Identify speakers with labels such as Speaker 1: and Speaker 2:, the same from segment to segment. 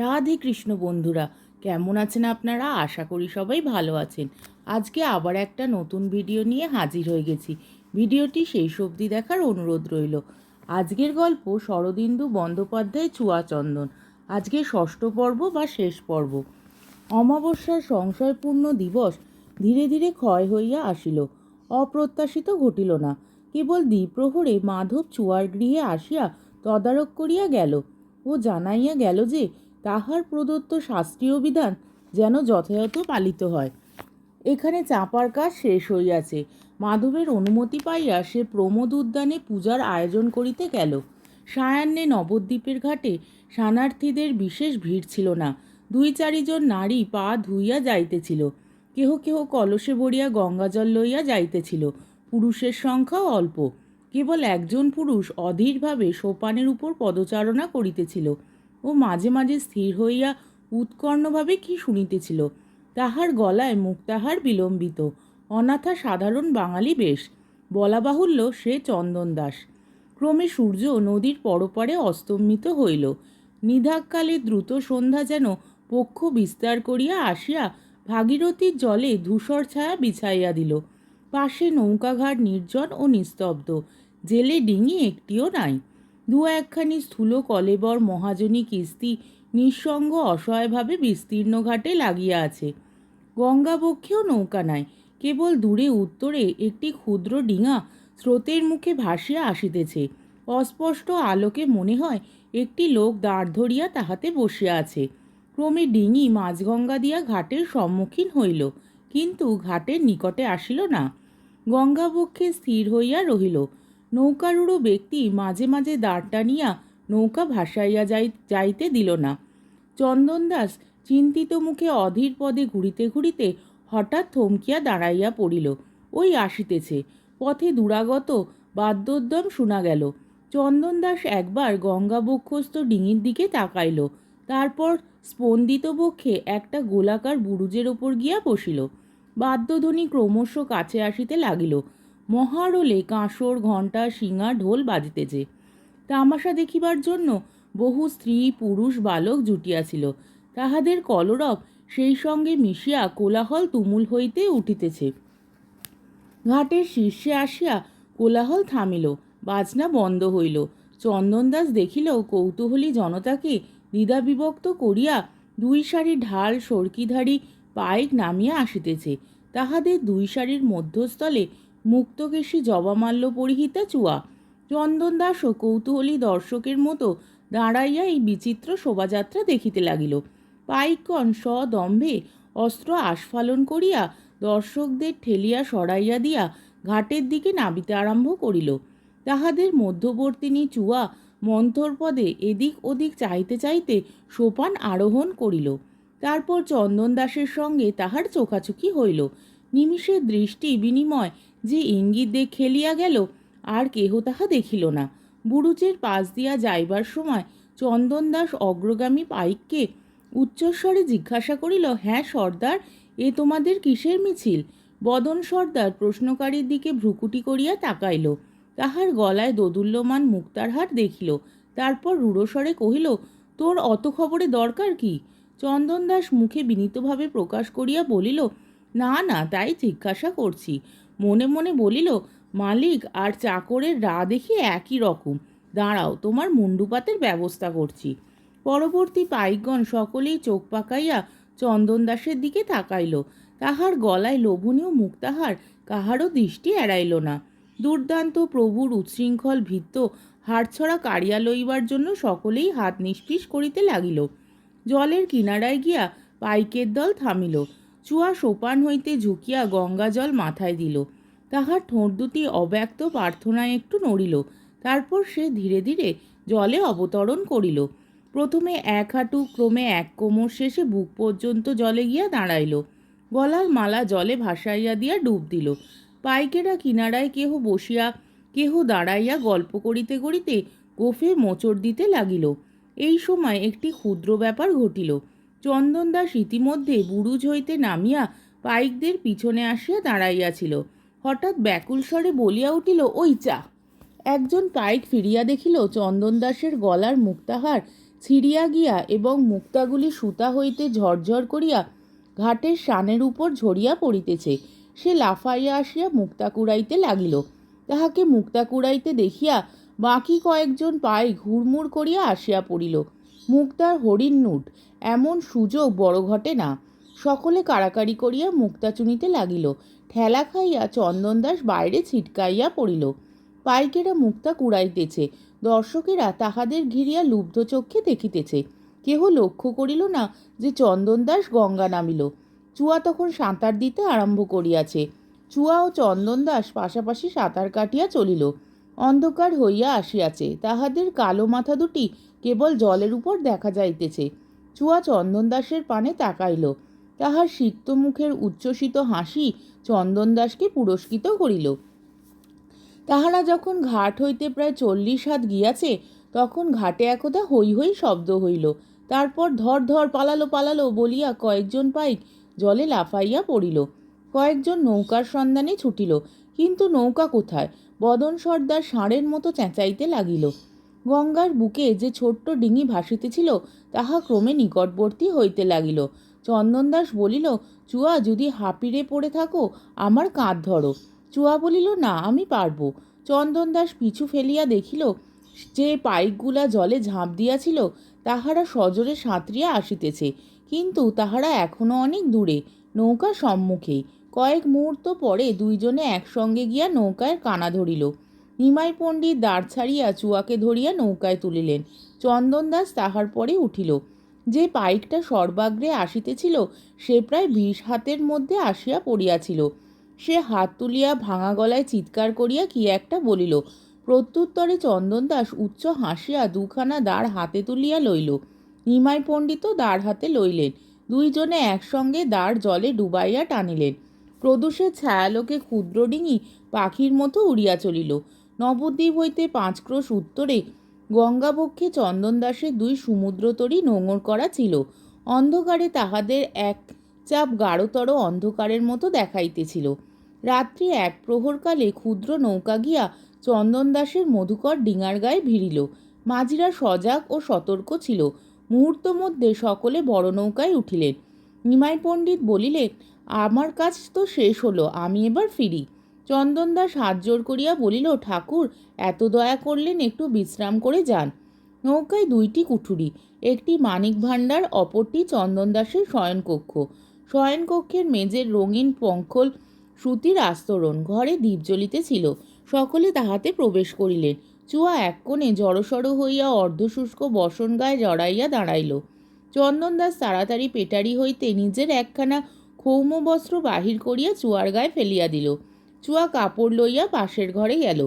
Speaker 1: রাধে কৃষ্ণ বন্ধুরা, কেমন আছেন আপনারা? আশা করি সবাই ভালো আছেন। আজকে আবার একটা নতুন ভিডিও নিয়ে হাজির হয়ে গেছি। ভিডিওটি সেই অবধি দেখার অনুরোধ রইল। আজকের গল্প শরদিন্দু বন্দ্যোপাধ্যায় চুয়াচন্দন আজকে ষষ্ঠ পর্ব বা শেষ পর্ব। অমাবস্যার সংশয়পূর্ণ দিবস ধীরে ধীরে ক্ষয় হইয়া আসিল। অপ্রত্যাশিত ঘটিল না। কেবল দ্বিপ্রহরে মাধব চুয়ার গৃহে আসিয়া তদারক করিয়া গেল। ও জানাইয়া গেল যে তাহার প্রদত্ত শাস্ত্রীয় বিধান যেন যথাযথ পালিত হয়। এখানে চাপার কাজ শেষ হইয়াছে। মাধবের অনুমতি পাইয়া সে প্রমোদ উদ্যানে পূজার আয়োজন করিতে গেল। সায়ান্নে নবদ্বীপের ঘাটে শানার্থীদের বিশেষ ভিড় ছিল না। দুই চারিজন নারী পা ধুইয়া যাইতেছিল। কেহ কেহ কলসে ভরিয়া গঙ্গাজল লইয়া যাইতেছিল। পুরুষের সংখ্যাও অল্প। কেবল একজন পুরুষ অধীরভাবে সোপানের উপর পদচারণা করিতেছিল। ও মাঝে মাঝে স্থির হইয়া উৎকর্ণভাবে কি শুনিতেছিল? তাহার গলায় মুখ তাহার বিলম্বিত, অনাথা সাধারণ বাঙালি বেশ, বলা বাহুল্য সে চন্দন দাস। ক্রমে সূর্য নদীর পরপারে অস্তমিত হইল। নিধাককালে দ্রুত সন্ধ্যা যেন পক্ষ বিস্তার করিয়া আসিয়া ভাগীরথীর জলে ধূসর ছায়া বিছাইয়া দিল। পাশে নৌকাঘাট নির্জন ও নিস্তব্ধ, জেলে ডিঙি একটিও নাই। দু একখানি স্থূল কলেবর মহাজনী কিস্তি নিঃসঙ্গ অসহায়ভাবে বিস্তীর্ণ ঘাটে লাগিয়া আছে। গঙ্গাবক্ষেও নৌকা নাই, কেবল দূরে উত্তরে একটি ক্ষুদ্র ডিঙা স্রোতের মুখে ভাসিয়া আসিতেছে। অস্পষ্ট আলোকে মনে হয় একটি লোক দাঁড় ধরিয়া তাহাতে বসিয়া আছে। ক্রমে ডিঙি মাঝগঙ্গা দিয়া ঘাটের সম্মুখীন হইল, কিন্তু ঘাটের নিকটে আসিল না। গঙ্গাবক্ষে স্থির হইয়া রহিল। নৌকারূঢ় ব্যক্তি মাঝে মাঝে দাঁড় টানিয়া নৌকা ভাসাইয়া যাই, যাইতে দিল না। চন্দন দাস চিন্তিত মুখে অধীর পদে ঘুরিতে ঘুরিতে হঠাৎ থমকিয়া দাঁড়াইয়া পড়িল। ওই আসিতেছে। পথে দুরাগত বাদ্যোদ্যম শোনা গেল। চন্দন দাস একবার গঙ্গাবক্ষস্থ ডিঙির দিকে তাকাইল। তারপর স্পন্দিত বক্ষে একটা গোলাকার বুরুজের ওপর গিয়া বসিল। বাদ্যধ্বনি ক্রমশ কাছে আসিতে লাগিল। মহারোলে কাঁসর, ঘণ্টা, শিঙা, ঢোল বাজিতেছে। তামাশা দেখিবার জন্য বহু স্ত্রী, পুরুষ, বালক জুটিয়াছিল। তাহাদের কলরব সেই সঙ্গে মিশিয়া কোলাহল তুমুল হইতে উঠিতেছে। ঘাটের শীর্ষে আসিয়া কোলাহল থামিল, বাজনা বন্ধ হইল। চন্দনদাস দেখিল কৌতূহলী জনতাকে দ্বিধাবিভক্ত করিয়া দুই সারি ঢাল, সরকিধারী, পাইক নামিয়া আসিতেছে। তাহাদের দুই সারির মধ্যস্থলে মুক্তকেশী জবামাল্য পরিহিতা চুয়া চন্দন দাস ও কৌতূহলী দর্শকের মতো দাঁড়াইয়া এই বিচিত্র শোভাযাত্রা দেখিতে লাগিল। পাইকগণ সদম্ভে অস্ত্র আস্ফালন করিয়া দর্শকদের ঠেলিয়া সরাইয়া দিয়া ঘাটের দিকে নাবিতে আরম্ভ করিল। তাহাদের মধ্যবর্তিনী চুয়া মন্থর পদে এদিক ওদিক চাইতে চাইতে সোপান আরোহণ করিল। তারপর চন্দন দাসের সঙ্গে তাহার চোখাচোখি হইল। নিমিষের দৃষ্টি বিনিময় যে ইঙ্গিত দেখ খেলিয়া গেল, আর কেহ তাহা দেখিল না। বুরুজের পাশ দিয়া যাইবার সময় চন্দন দাস অগ্রগামী পাইককে উচ্চস্বরে জিজ্ঞাসা করিল হ্যাঁ সর্দার, এ তোমাদের কিসের মিছিল? বদন সর্দার প্রশ্নকারীর দিকে ভ্রুকুটি করিয়া তাকাইল। তাহার গলায় দোদুল্যমান মুক্তারহার দেখিল। তারপর রূঢ়স্বরে কহিল, তোর অত খবরে দরকার কি? চন্দন দাস মুখে বিনীতভাবে প্রকাশ করিয়া বলিল না না, তাই জিজ্ঞাসা করছি। মনে মনে বলিল, মালিক, আর চাকরের রা দেখি একই রকম। দাঁড়াও, তোমার মুন্ডুপাতের ব্যবস্থা করছি। পরবর্তী পাইকগণ সকলেই চোখ পাকাইয়া চন্দন দাসের দিকে তাকাইল। তাহার গলায় লোভনীয় মুক্তাহার কাহারও দৃষ্টি এড়াইল না। দুর্দান্ত প্রভুর উচ্ছৃঙ্খল ভিত্ত হাড়ছড়া কাড়িয়া লইবার জন্য সকলেই হাত নিষ্পিস করিতে লাগিল। জলের কিনারায় গিয়া পাইকের দল থামিল। চুয়া সোপান হইতে ঝুঁকিয়া গঙ্গা জল মাথায় দিল। তাহার ঠোঁট দুটি অব্যক্ত প্রার্থনায় একটু নড়িল। তারপর সে ধীরে ধীরে জলে অবতরণ করিল। প্রথমে এক হাঁটু, ক্রমে এক কোমর শেষে বুক পর্যন্ত জলে গিয়া দাঁড়াইল। গলার মালা জলে ভাসাইয়া দিয়া ডুব দিল। পাইকেরা কিনারায় কেহ বসিয়া, কেহ দাঁড়াইয়া গল্প করিতে করিতে গোফে মোচড় দিতে লাগিল। এই সময় একটি ক্ষুদ্র ব্যাপার ঘটিল। চন্দন দাস ইতিমধ্যে বুরুজ হইতে নামিয়া পাইকদের পিছনে আসিয়া দাঁড়াইয়াছিল। হঠাৎ ব্যাকুল স্বরে বলিয়া উঠিল, ওই চা একজন পাইক ফিরিয়া দেখিল, চন্দন দাসের গলার মুক্তাহার ছিড়িয়া গিয়া এবং মুক্তাগুলি সুতা হইতে ঝরঝর করিয়া ঘাটের শানের উপর ঝরিয়া পড়িতেছে। সে লাফাইয়া আসিয়া মুক্তা কুড়াইতে লাগিল। তাহাকে মুক্তা কুড়াইতে দেখিয়া বাকি কয়েকজন পায়ে ঘুরমুর করিয়া আসিয়া পড়িল। মুক্তার হরিণ নুট। এমন সুযোগ বড় ঘটে না। সকলে কাড়াকাড়ি করিয়া মুক্তা চুনিতে লাগিল। ঠেলা খাইয়া চন্দনদাস বাইরে ছিটকাইয়া পড়িল। পাইকেরা মুক্তা কুড়াইতেছে। দর্শকেরা তাহাদের ঘিরিয়া লুব্ধ চক্ষে দেখিতেছে। কেহ লক্ষ্য করিল না যে চন্দনদাস গঙ্গা নামিল। চুয়া তখন সাঁতার দিতে আরম্ভ করিয়াছে। চুয়া ও চন্দনদাস পাশাপাশি সাঁতার কাটিয়া চলিল। অন্ধকার হইয়া আসিয়াছে। তাহাদের কালো মাথা দুটি কেবল জলের উপর দেখা যাইতেছে। চুয়া চন্দনদাসের পানে তাকাইল। তাহার সিক্ত মুখের উচ্ছ্বসিত হাসি চন্দনদাসকে পুরস্কৃত করিল। তাহারা যখন ঘাট হইতে প্রায় চল্লিশ হাত গিয়াছে, তখন ঘাটে একদা হৈ হৈ শব্দ হইল। তারপর ধর ধর পালালো পালালো বলিয়া কয়েকজন পাইক জলে লাফাইয়া পড়িল। কয়েকজন নৌকার সন্ধানে ছুটিল। কিন্তু নৌকা কোথায়? বদন সর্দার ষাঁড়ের মতো চেঁচাইতে লাগিল। গঙ্গার বুকে যে ছোট্ট ডিঙি ভাসিতেছিল, তাহা ক্রমে নিকটবর্তী হইতে লাগিল। চন্দনদাস বলিল, চুয়া, যদি হাঁপিড়ে পড়ে থাকো, আমার কাঁধ ধরো। চুয়া বলিল, না, আমি পারব। চন্দনদাস পিছু ফেলিয়া দেখিল, যে পাইকগুলা জলে ঝাঁপ দিয়াছিল, তাহারা সজোরে সাঁতরিয়া আসিতেছে। কিন্তু তাহারা এখনও অনেক দূরে নৌকা সম্মুখেই। কয়েক মুহূর্ত পরে দুইজনে একসঙ্গে গিয়া নৌকায় কানা ধরিল। নিমাই পণ্ডিত দাঁড় ছাড়িয়া চুয়াকে ধরিয়া নৌকায় তুলিলেন। চন্দনদাস তাহার পরে উঠিল। যে পাইকটা সর্বাগ্রে আসিতেছিল, সে প্রায় বিশ হাতের মধ্যে আসিয়া পড়িয়াছিল। সে হাত তুলিয়া ভাঙা গলায় চিৎকার করিয়া কি একটা বলিল। প্রত্যুত্তরে চন্দনদাস উচ্চ হাসিয়া দুখানা দাঁড় হাতে তুলিয়া লইল। নিমাই পণ্ডিতও দাঁড় হাতে লইলেন। দুইজনে একসঙ্গে দাঁড় জলে ডুবাইয়া টানিলেন। প্রদোষের ছায়ালোকে ক্ষুদ্র ডিঙি পাখির মতো উড়িয়া চলিল। নবদ্বীপ হইতে পাঁচ ক্রোশ উত্তরে গঙ্গাবক্ষে চন্দনদাসের দুই সমুদ্রতরী নোঙর করা ছিল। অন্ধকারে তাহাদের এক চাপ গাঢ়তর অন্ধকারের মতো দেখাইতেছিল। রাত্রি এক প্রহরকালে ক্ষুদ্র নৌকা গিয়া চন্দনদাসের মধুকর ডিঙার গায়ে ভিড়িল। মাঝিরা সজাগ ও সতর্ক ছিল। মুহূর্ত মধ্যে সকলে বড় নৌকায় উঠিলেন। নিমাই পণ্ডিত বলিলেন আমার কাজ তো শেষ হলো, আমি এবার ফিরি। চন্দনদাস হাত জোর করিয়া বলিল, ঠাকুর, এত দয়া করলেন, একটু বিশ্রাম করে যান। নৌকায় দুইটি কুঠুরি, একটি মানিক ভাণ্ডার, অপরটি চন্দনদাসের শয়নকক্ষ। শয়নকক্ষের মেজের রঙিন পঙ্খল সুতির আস্তরণ, ঘরে দ্বীপ জ্বলিতেছিল, সকলে তাহাতে প্রবেশ করিলেন। চুয়া এক কোণে জড়সড় হইয়া অর্ধশুষ্ক বসন গায়ে জড়াইয়া দাঁড়াইল। চন্দনদাস তাড়াতাড়ি পেটারি হইতে নিজের একখানা ক্ষৌম বস্ত্র বাহির করিয়া চুয়ার গায়ে ফেলিয়া দিল। চুয়া কাপড় লইয়া পাশের ঘরে গেল।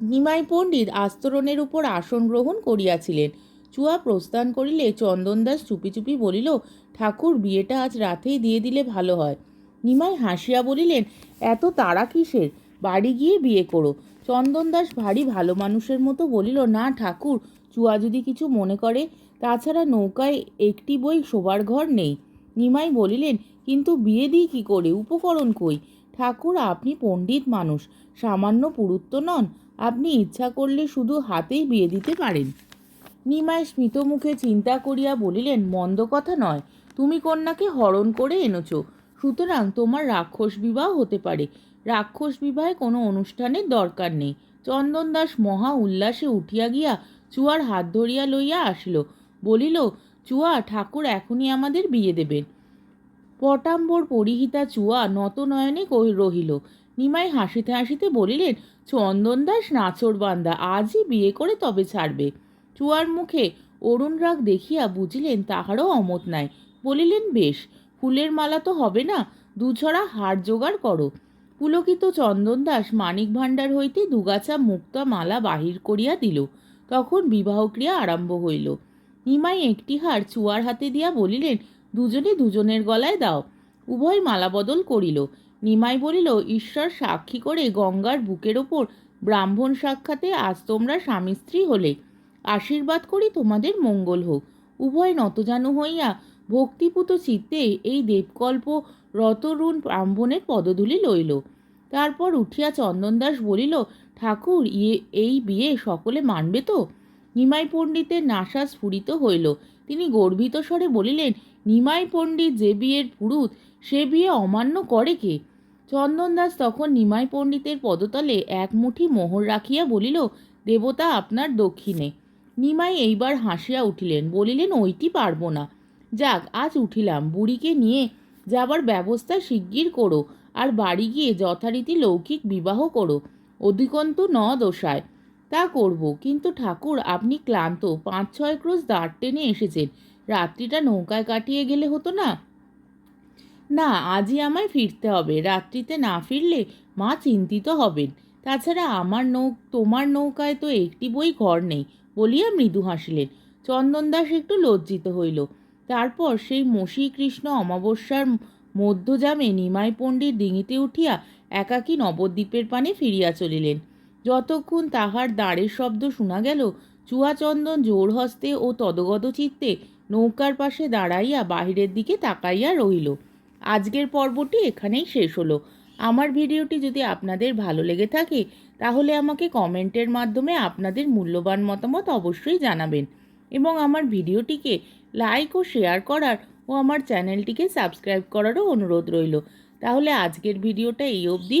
Speaker 1: নিমাই পণ্ডিত আস্তরণের উপর আসন গ্রহণ করিয়াছিলেন। চুয়া প্রস্থান করিলে চন্দনদাস চুপি চুপি বলিল, ঠাকুর, বিয়েটা আজ রাতেই দিয়ে দিলে ভালো হয়। নিমাই হাসিয়া বলিলেন, এত তাড়া কিসের? বাড়ি গিয়ে বিয়ে করো। চন্দনদাস ভারী ভালো মানুষের মতো বলিল, না ঠাকুর, চুয়া যদি কিছু মনে করে, তাছাড়া নৌকায় একটি বই শোবার ঘর নেই। নিমাই বলিলেন কিন্তু বিয়ে দিই কী করে? উপকরণ কই? ঠাকুর, আপনি পণ্ডিত মানুষ। সামান্য পুরুত্ব নন। আপনি ইচ্ছা করলে শুধু হাতেই বিয়ে দিতে পারেন। নিমাই স্মিত মুখে চিন্তা করিয়া বলিলেন, মন্দ কথা নয়। তুমি কন্যাকে হরণ করে এনেছ। সুতরাং তোমার রাক্ষস বিবাহ হতে পারে। রাক্ষস বিবাহে কোনো অনুষ্ঠানের দরকার নেই। চন্দনদাস মহা উল্লাসে উঠিয়া গিয়া চুয়ার হাত ধরিয়া লইয়া আসিল। বলিল, চুয়া, ঠাকুর এখনই আমাদের বিয়ে দেবেন। পটাম্বর পরিহিতা চুয়া নত নয়নে কহি- রহিল। নিমাই হাসিতে হাসিতে বলিলেন চন্দনদাস নাচর বান্দা, আজই বিয়ে করে তবে ছাড়বে চুয়ার মুখে অরুণ রাগ দেখিয়া বুঝিলেন, তাহারও অমত নাই। বলিলেন, বেশ, ফুলের মালা তো হবে না দুছড়া হার জোগাড় করো পুলকিত চন্দনদাস মানিক ভাণ্ডার হইতে দুগাছা মুক্তা মালা বাহির করিয়া দিল। তখন বিবাহক্রিয়া আরম্ভ হইল। নিমাই একটি হার চুয়ার হাতে দিয়া বলিলেন দুজনে দুজনের গলায় দাও। উভয় মালা বদল করিল। নিমাই বলিল, ঈশ্বর সাক্ষী করে গঙ্গার বুকের ওপর ব্রাহ্মণ সাক্ষাতে আজ তোমরা স্বামী স্ত্রী হলে। আশীর্বাদ করি তোমাদের মঙ্গল হোক। উভয় নতজানু হইয়া ভক্তিপুত চিত্তে এই দেবকল্প রতরুণ ব্রাহ্মণের পদধূলি লইল। তারপর উঠিয়া চন্দনদাস বলিল, ঠাকুর ইয়ে এই বিয়ে সকলে মানবে তো? নিমাই পণ্ডিতের নাসা স্ফুরিত হইল। তিনি গর্বিত স্বরে বলিলেন, নিমাই পণ্ডিত, যে বিয়ের পুরুত সে বিয়ে অমান্য করে কে? চন্দনদাস তখন নিমাই পণ্ডিতের পদতলে এক মুঠি মোহর রাখিয়া বলিল, দেবতা আপনার দক্ষিণে। নিমাই এইবার হাসিয়া উঠিলেন, বলিলেন, ওইটি পারব না। যাক, আজ উঠিলাম, বুড়িকে নিয়ে যাবার ব্যবস্থা শিগগির করো, আর বাড়ি গিয়ে যথারীতি লৌকিক বিবাহ করো। অধিকন্তু ন দোষায় তা করব। কিন্তু ঠাকুর, আপনি ক্লান্ত। পাঁচ ছয় ক্রোশ দাঁড় টেনে এসেছেন। রাত্রিটা নৌকায় কাটিয়ে গেলে হতো না? না, আজই আমায় ফিরতে হবে। রাত্রিতে না ফিরলে মা চিন্তিত হবেন। তাছাড়া আমার নৌ, তোমার নৌকায় তো একটি বই ঘর নেই, বলিয়া মৃদু হাসিলেন। চন্দনদাস একটু লজ্জিত হইল। তারপর সেই মসি কৃষ্ণ অমাবস্যার মধ্যজামে নিমাই পণ্ডিত ডিঙিতে উঠিয়া একাকী নবদ্বীপের পানে ফিরিয়া চলিলেন। যতক্ষণ তাহার দাঁড়ের শব্দ শোনা গেল, চুয়াচন্দন জোর হস্তে ও তদগত চিত্তে নৌকার পাশে দাঁড়াইয়া বাহিরের দিকে তাকাইয়া রহিল। আজকের পর্বটি এখানেই শেষ হলো। আমার ভিডিওটি যদি আপনাদের ভালো লেগে থাকে, তাহলে আমাকে কমেন্টের মাধ্যমে আপনাদের মূল্যবান মতামত অবশ্যই জানাবেন এবং আমার ভিডিওটিকে লাইক ও শেয়ার করার ও আমার চ্যানেলটিকে সাবস্ক্রাইব করারও অনুরোধ রইল। তাহলে আজকের ভিডিওটা এই অবধি।